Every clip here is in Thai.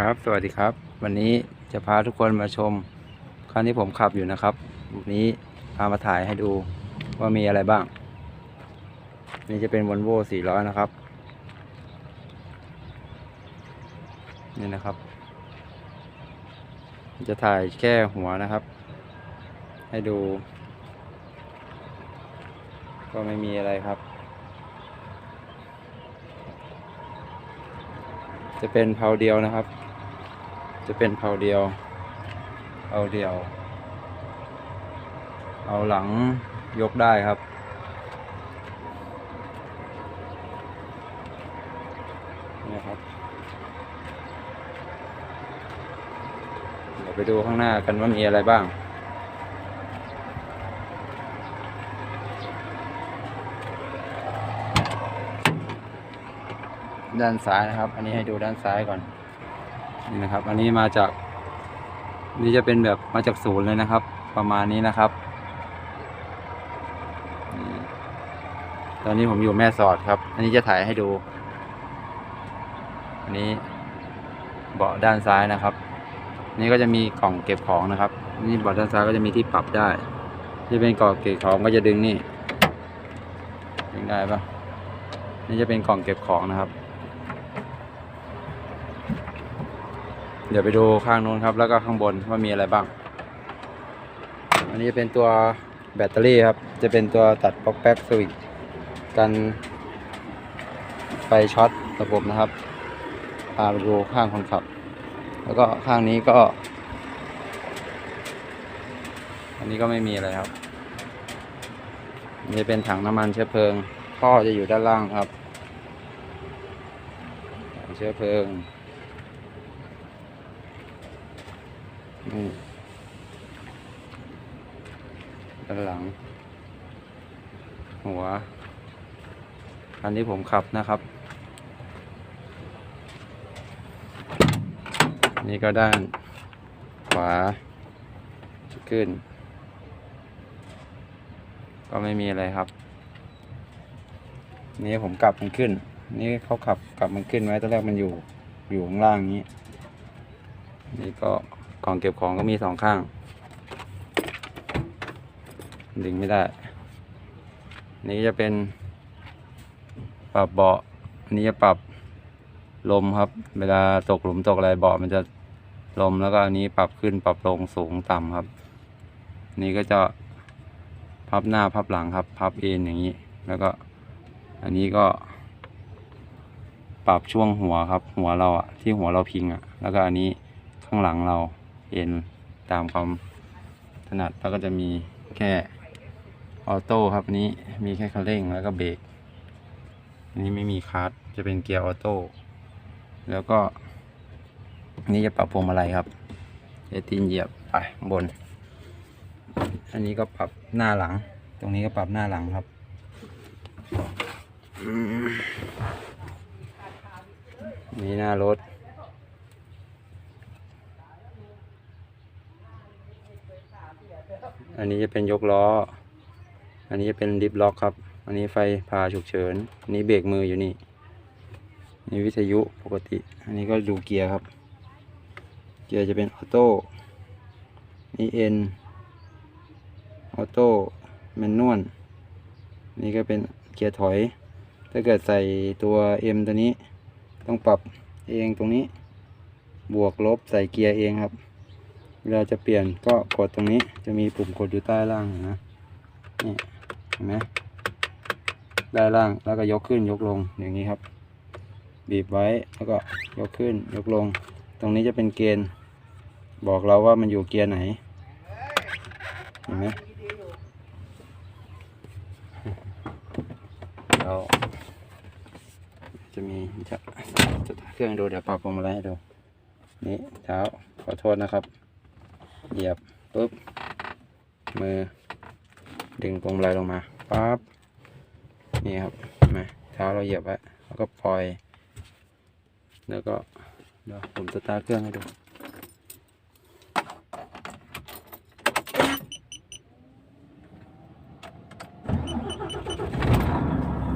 ครับ สวัสดีครับ วันนี้จะพาทุกคนมาชมคันที่ผมขับอยู่นะครับวันนี้พามาถ่ายให้ดูว่ามีอะไรบ้าง นี่จะเป็น Volvo 400นะครับ นี่นะครับ จะถ่ายแค่หัวนะครับ ให้ดู ก็ไม่มีอะไรครับจะเป็นเพาเดียวนะครับ จะเป็นเพาเดียว เอาเดียว เอาหลังยกได้ครับ นี่ครับ เดี๋ยวไปดูข้างหน้ากันว่ามีอะไรบ้างด้านซ้ายนะครับ อันนี้ให้ดูด้านซ้ายก่อน นี่นะครับ อันนี้มาจาก นี่จะเป็นแบบมาจากศูนย์เลยนะครับ ประมาณนี้นะครับ ตอนนี้ผมอยู่แม่สอดครับ อันนี้จะถ่ายให้ดู อันนี้เบาะด้านซ้ายนะครับ นี่ก็จะมีกล่องเก็บของนะครับ นี่เบาะด้านซ้ายก็จะมีที่ปรับได้ที่เป็นกล่องเก็บของก็จะดึงนี่ ดึงได้ปะนี่จะเป็นกล่องเก็บของนะครับ เดี๋ยวไปดูข้างนู้นครับ แล้วก็ข้างบนว่ามีอะไรบ้าง อันนี้เป็นตัวแบตเตอรี่ครับ จะเป็นตัวตัดป๊อกแป๊กสวิตช์กันไฟช็อตระบบนะครับพาไปดูข้างคนขับ แล้วก็ข้างนี้ก็ อันนี้ก็ไม่มีอะไรครับนี่เป็นถังน้ำมันเชื้อเพลิง ท่อจะอยู่ด้านล่างครับถังเชื้อเพลิง นี่ด้านหลัง หัว อันนี้ผมขับนะครับ นี่ก็ด้าน ขวาขึ้น ก็ไม่มีอะไรครับ นี่ผมกลับมันขึ้น นี่เขาขับกลับมันขึ้นไว้ตอนแรกมันอยู่อยู่ข้างล่างนี้ นี่ก็ กล่องเก็บของก็มีสองข้าง ดึงไม่ได้ นี่จะเป็น ปรับเบาะอันนี้จะปรับลมครับ เวลาตกหลุมตกอะไรเบาะมันจะลมแล้วก็อันนี้ปรับขึ้นปรับลงสูงต่ำครับ นี่ก็จะพับหน้าพับหลังครับ พับเอ็นอย่างนี้ แล้วก็อันนี้ก็ ปรับช่วงหัวครับ หัวเราอะที่หัวเราพิงอะแล้วก็อันนี้ข้างหลังเรา เอ็นตามความถนัดแล้วก็จะมีแค่ออโต้ครับนี้มีแค่คันเร่งแล้วก็เบรกอันนี้ไม่มีคลัตช์จะเป็นเกียร์ออโต้แล้วก็นนี้จะปรับพวงมาลัยครับเอตีนเหยียบไปบน อันนี้ก็ปรับหน้าหลัง ตรงนี้ก็ปรับหน้าหลังครับมนี่หน้ารถ อันนี้จะเป็นยกล้อ อันนี้จะเป็นดิฟล็อกครับ อันนี้ไฟพาฉุกเฉิน อันนี้เบรกมืออยู่นี่ นี่วิทยุปกติ อันนี้ก็ดูเกียร์ครับ เกียร์จะเป็นออโต้ นี่เอ็น ออโต้แมนนวล นี่ก็เป็นเกียร์ถอย ถ้าเกิดใส่ตัว M ตัวนี้ ต้องปรับเองตรงนี้ บวกลบใส่เกียร์เองครับ เวลาจะเปลี่ยนก็กดตรงนี้จะมีปุ่มกดอยู่ใต้ล่างนไหมนี่เห็นไหมด้ล่างแล้วก็ยกขึ้นยกลงอย่างนี้ครับ บีบไว้แล้วก็ยกขึ้นยกลง ตรงนี้จะเป็นเกณฑ์บอกเราว่ามันอยู่เกียร์ไหนเห็นไหมเราจะมีจะจะเครื่องดูเดี๋ยวปรับปรุงอะไรให้ดูนี่เท้าขอโทษนะครับ เหยียบปุ๊บ มือ ดึงพวงมาลัยลงมาปั๊บนี่ครับเห็นไหมเท้าเราเหยียบไว้แล้วก็ปล่อย แล้วก็เดี๋ยวผมสตาร์เครื่องให้ดู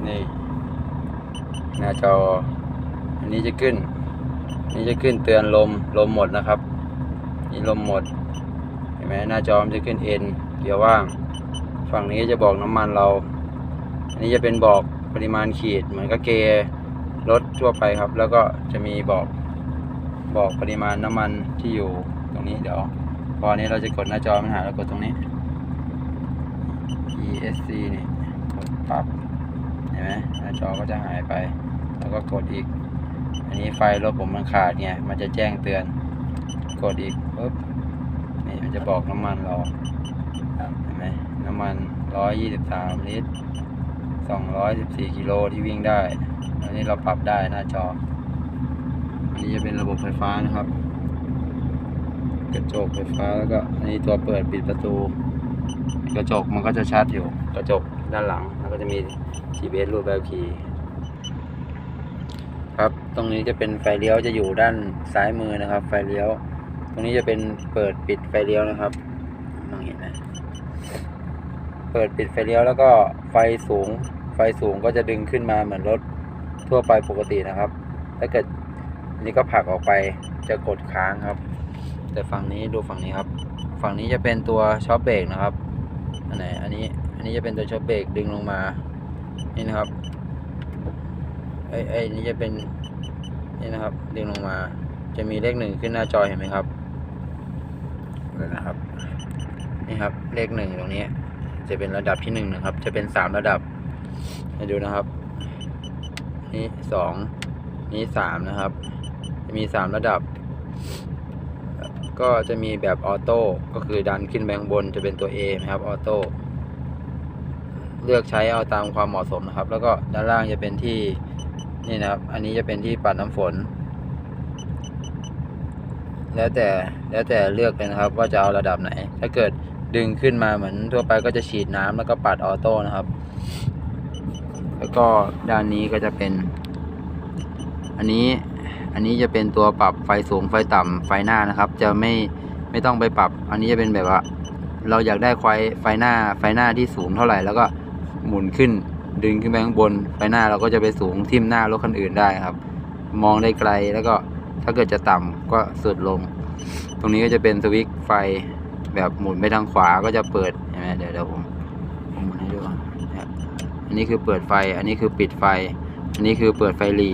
นี่หน้าจออันนี้จะขึ้น นี่จะขึ้นเตือนลมลมหมดนะครับ นี่ลมหมด ไหมหน้าจอมันจะขึ้นเอ็นเกียร์ว่าง ฝั่งนี้จะบอกน้ำมันเรา อันนี้จะเป็นบอกปริมาณขีดเหมือนกับเกยร์รถทั่วไปครับ แล้วก็จะมีบอกบอกปริมาณน้ำมันที่อยู่ตรงนี้เดี๋ยวพอนี้เราจะกดหน้าจอมันหาแล้วกดตรงนี้ ESC นี่กดปับเห็นไหมหน้าจอก็จะหายไป แล้วก็กดอีก อันนี้ไฟรถผมมันขาดไงมันจะแจ้งเตือน กดอีกปุ๊บ นี่มันจะบอกน้ำมันเราเห็นไหมน้ำมัน 123 ลิตร 214 กิโลที่วิ่งได้อันนี้เราปรับได้หน้าจอ อันนี้จะเป็นระบบไฟฟ้านะครับ กระจกไฟฟ้าแล้วก็อันนี้ตัวเปิดปิดประตู กระจกมันก็จะชัดอยู่ กระจกด้านหลัง แล้วก็จะมี GPS รูปแบบขี่ครับ ตรงนี้จะเป็นไฟเลี้ยวจะอยู่ด้านซ้ายมือนะครับ ไฟเลี้ยว รงนี้จะเป็นเปิดปิดไฟเลี้ยวนะครับมองเห็นไหมเปิดปิดไฟเลี้ยวแล้วก็ไฟสูง ไฟสูงก็จะดึงขึ้นมาเหมือนรถทั่วไปปกตินะครับ ถ้าเกิดนี้ก็ผลักออกไปจะกดค้างครับ แต่ฝั่งนี้ดูฝั่งนี้ครับ ฝั่งนี้จะเป็นตัวช็อปเบรกนะครับอันไหนอันนี้อันนี้จะเป็นตัวช็อปเบรกดึงลงมานี่นะครับไอ้ไอ้นี่จะเป็นนี่นะครับ ดึงลงมาจะมีเลขหนึ่งขึ้นหน้าจอเห็นไหมครับ เลยนะครับ นี่ครับเลขหนึ่งตรงนี้ จะเป็นระดับที่หนึ่งนะครับ จะเป็นสามระดับให้ดูนะครับ นี่สองนี่สามนะครับ จะมีสามระดับ ก็จะมีแบบออโต้ก็คือดันขึ้นไปข้างบนจะเป็นตัว A นะครับออโต้เลือกใช้เอาตามความเหมาะสมนะครับ แล้วก็ด้านล่างจะเป็นที่นี่นะครับ อันนี้จะเป็นที่ปัดน้ำฝน แล้วแต่แล้วแต่เลือกเลยนะครับว่าจะเอาระดับไหน ถ้าเกิดดึงขึ้นมาเหมือนทั่วไปก็จะฉีดน้ำแล้วก็ปัดออโต้นะครับ แล้วก็ด้านนี้ก็จะเป็น อันนี้อันนี้จะเป็นตัวปรับไฟสูงไฟต่ำไฟหน้านะครับ จะไม่ไม่ต้องไปปรับ อันนี้จะเป็นแบบว่า เราอยากได้ไฟไฟหน้าไฟหน้าที่สูงเท่าไหร่ แล้วก็หมุนขึ้นดึงขึ้นไปข้างบน ไฟหน้าเราก็จะไปสูงทิ่มหน้ารถคันอื่นได้ครับ มองได้ไกลแล้วก็ ถ้าเกิดจะต่ำก็สุดลง ตรงนี้ก็จะเป็นสวิตช์ไฟแบบหมุนไปทางขวาก็จะเปิดเห็นไหมเดี๋ยวเดี๋ยวผมผมหมุนให้ดูอันนี้คือเปิดไฟ อันนี้คือปิดไฟ อันนี้คือเปิดไฟหลี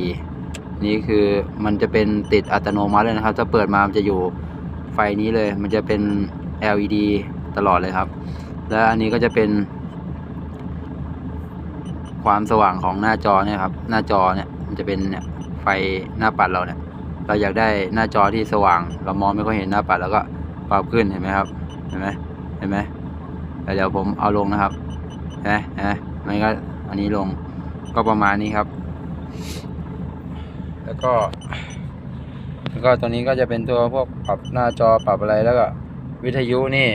นี่คือมันจะเป็นติดอัตโนมัติเลยนะครับถ้าเปิดมามันจะอยู่ไฟนี้เลย มันจะเป็น LED ตลอดเลยครับ แล้วอันนี้ก็จะเป็น ความสว่างของหน้าจอเนี่ยครับ หน้าจอเนี่ยมันจะเป็นเนี่ยไฟหน้าปัดเราเนี่ย เราอยากได้หน้าจอที่สว่าง เรามองไม่ค่อยเห็นหน้าปัดแล้วก็ปรับขึ้นเห็นไหมครับ เห็นไหมเห็นไหมเดี๋ยวผมเอาลงนะครับเห็นไหมเห็นไหมมันก็อันนี้ลงก็ประมาณนี้ครับ แล้วก็ แล้วก็ตัวนี้ก็จะเป็นตัวพวกปรับหน้าจอปรับอะไรแล้วก็วิทยุนี่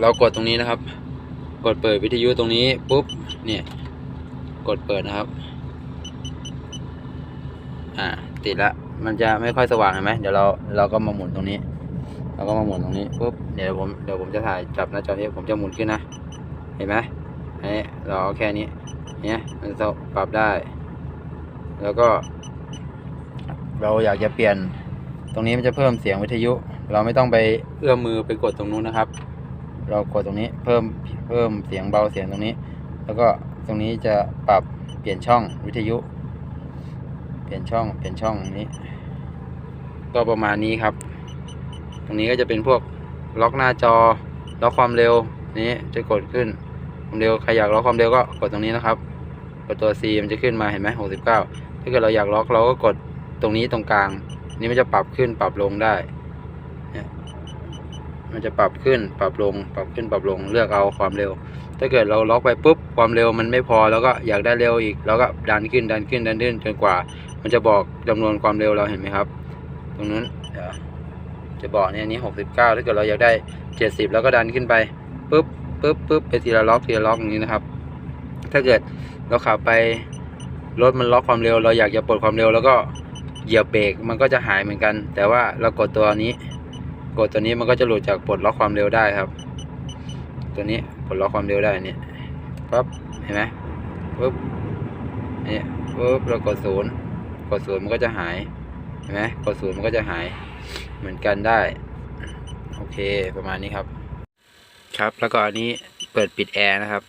เรากดตรงนี้นะครับ กดเปิดวิทยุตรงนี้ปุ๊บเนี่ยกดเปิดนะครับ อ่า ติดละ มันจะไม่ค่อยสว่างเห็นไหมเดี๋ยวเราเราก็มาหมุนตรงนี้ เราก็มาหมุนตรงนี้ปุ๊บเดี๋ยวผมเดี๋ยวผมจะถ่ายจับหน้าจอที่ผมจะหมุนขึ้นนะ เห็นไหมอันนี้เราเอาแค่นี้เนี่ยมันจะปรับได้ แล้วก็ เราอยากจะเปลี่ยน ตรงนี้มันจะเพิ่มเสียงวิทยุ เราไม่ต้องไปเอื้อมมือไปกดตรงนู้นนะครับ เรากดตรงนี้เพิ่มเพิ่มเสียงเบาเสียงตรงนี้ แล้วก็ตรงนี้จะปรับเปลี่ยนช่องวิทยุ เปลี่ยนช่องเปลี่ยนช่องนี้ ก็ประมาณนี้ครับ ตรงนี้ก็จะเป็นพวกล็อกหน้าจอล็อกความเร็วนี้จะกดขึ้นความเร็วใครอยากล็อกความเร็วก็กดตรงนี้นะครับกดตัว C มันจะขึ้นมาเห็นไหมหกสิบเก้าถ้าเกิดเราอยากล็อกเราก็กดตรงนี้ตรงกลาง นี่มันจะปรับขึ้นปรับลงได้เนี่ยมันจะปรับขึ้นปรับลง ปรับขึ้นปรับลงเลือกเอาความเร็ว ถ้าเกิดเราล็อกไปปุ๊บความเร็วมันไม่พอแล้วก็อยากได้เร็วอีกเราก็ดันขึ้นดันขึ้นดันขึ้นจนกว่า มันจะบอกจำนวนความเร็วเราเห็นไหมครับ ตรงนั้นจะบอกเนี่ยนี้หกสิบเก้าถ้าเกิดเราอยากได้เจ็ดสิบแล้วก็ดันขึ้นไปปุ๊บปุ๊บปุ๊บไปทีละล็อกทีละล็อกอย่างนี้นะครับ ถ้าเกิดเราขับไปรถมันล็อกความเร็ว เราอยากจะปลดความเร็ว แล้วก็เหยียบเบรกมันก็จะหายเหมือนกัน แต่ว่าเรากดตัวนี้ กดตัวนี้มันก็จะหลุดจากปลดล็อกความเร็วได้ครับ ตัวนี้ปลดล็อกความเร็วได้เนี่ยปั๊บเห็นไหมปุ๊บเนี่ยปุ๊บเรากดศูนย์ กดศูนย์มันก็จะหายเห็นไหมกดศูนย์มันก็จะหายเหมือนกันได้ โอเคประมาณนี้ครับ ครับแล้วก็อันนี้เปิดปิดแอร์นะครับ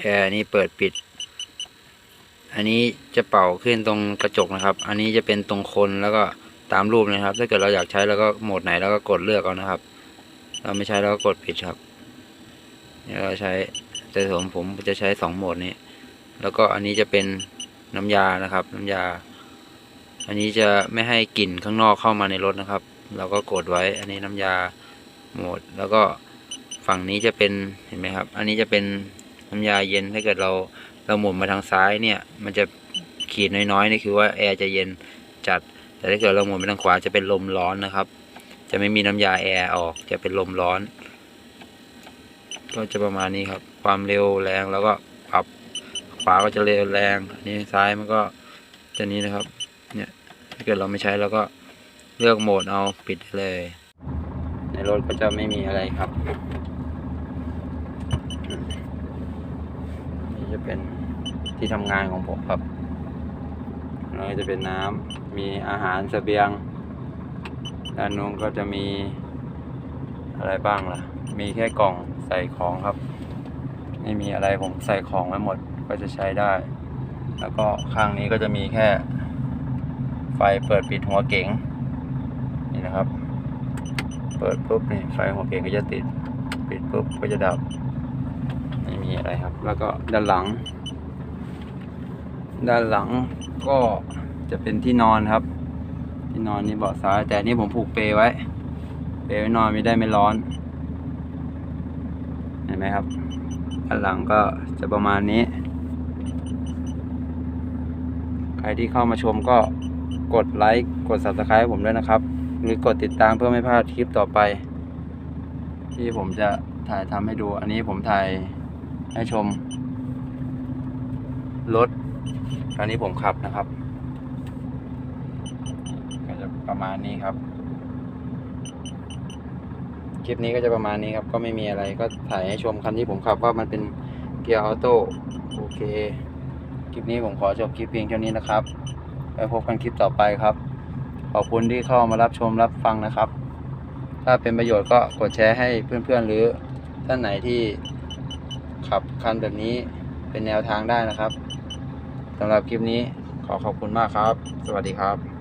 แอร์นี่เปิดปิด อันนี้จะเป่าขึ้นตรงกระจกนะครับ อันนี้จะเป็นตรงคนแล้วก็ตามรูปนะครับ ถ้าเกิดเราอยากใช้แล้วก็โหมดไหนแล้วก็กดเลือกเอานะครับ เราไม่ใช้แล้วก็กดปิดครับเนี่ยเราใช้แต่ผมผมจะใช้สองโหมดนี้ แล้วก็อันนี้จะเป็นน้ำยานะครับ น้ำยา อันนี้จะไม่ให้กลิ่นข้างนอกเข้ามาในรถนะครับ เราก็กดไว้ อันนี้น้ำยาโหมด แล้วก็ฝั่งนี้จะเป็นเห็นไหมครับ อันนี้จะเป็นน้ำยาเย็น ถ้าเกิดเราเราหมุนมาทางซ้ายเนี่ย มันจะขีดน้อยๆนี่คือว่าแอร์จะเย็นจัด แต่ถ้าเกิดเราหมุนไปทางขวาจะเป็นลมร้อนนะครับ จะไม่มีน้ำยาแอร์ออก จะเป็นลมร้อน ก็จะประมาณนี้ครับ ความเร็วแรงแล้วก็ปรับขวาก็จะเร็วแรง อันนี้ซ้ายมันก็จะนี้นะครับ ถ้าเกิดเราไม่ใช้เราก็เลือกโหมดเอาปิดได้เลย ในรถก็จะไม่มีอะไรครับ นี่จะเป็นที่ทำงานของผมครับแล้วจะเป็นน้ำมีอาหารเสบียง ด้านนู้นก็จะมีอะไรบ้างล่ะ มีแค่กล่องใส่ของครับ ไม่มีอะไรผมใส่ของไว้หมดก็จะใช้ได้ แล้วก็ข้างนี้ก็จะมีแค่ ไฟเปิดปิดหัวเก๋งนี่นะครับ เปิดปุ๊บนี่ไฟหัวเก๋งก็จะติด ปิดปุ๊บก็จะดับ ไม่มีอะไรครับ แล้วก็ด้านหลัง ด้านหลังก็จะเป็นที่นอนครับ ที่นอนนี่เบาะซ้าย แต่นี่ผมผูกเปลไว้ เปลไว้นอนไม่ได้ไม่ร้อน เห็นไหมครับ ด้านหลังก็จะประมาณนี้ ใครที่เข้ามาชมก็ กดไลค์กด subscribe ให้ผมด้วยนะครับ หรือกดติดตามเพื่อไม่พลาดคลิปต่อไป ที่ผมจะถ่ายทำให้ดู อันนี้ผมถ่ายให้ชม รถคันนี้ผมขับนะครับก็จะประมาณนี้ครับ คลิปนี้ก็จะประมาณนี้ครับ ก็ไม่มีอะไรก็ถ่ายให้ชมคันที่ผมขับว่ามันเป็นเกียร์ออโต้โอเค คลิปนี้ผมขอจบคลิปเพียงเท่านี้นะครับ ไว้พบกันคลิปต่อไปครับ ขอบคุณที่เข้ามารับชมรับฟังนะครับ ถ้าเป็นประโยชน์ก็กดแชร์ให้เพื่อนๆ หรือท่านไหนที่ขับคันแบบนี้เป็นแนวทางได้นะครับสำหรับคลิปนี้ขอขอบคุณมากครับ สวัสดีครับ